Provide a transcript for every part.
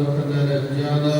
ضربك لا نجانا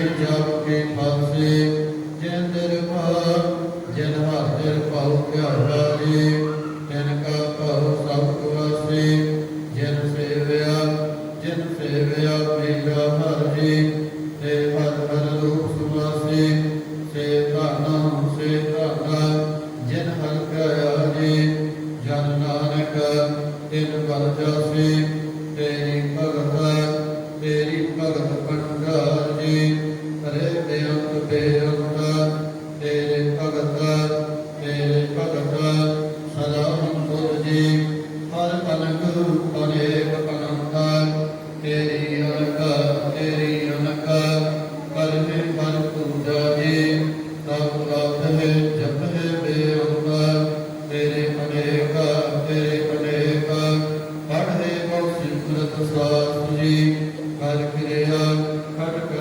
ਦੇ ਜਾਪ ਕੇ ਫਲ ਕਰ ਕਿਰਿਆ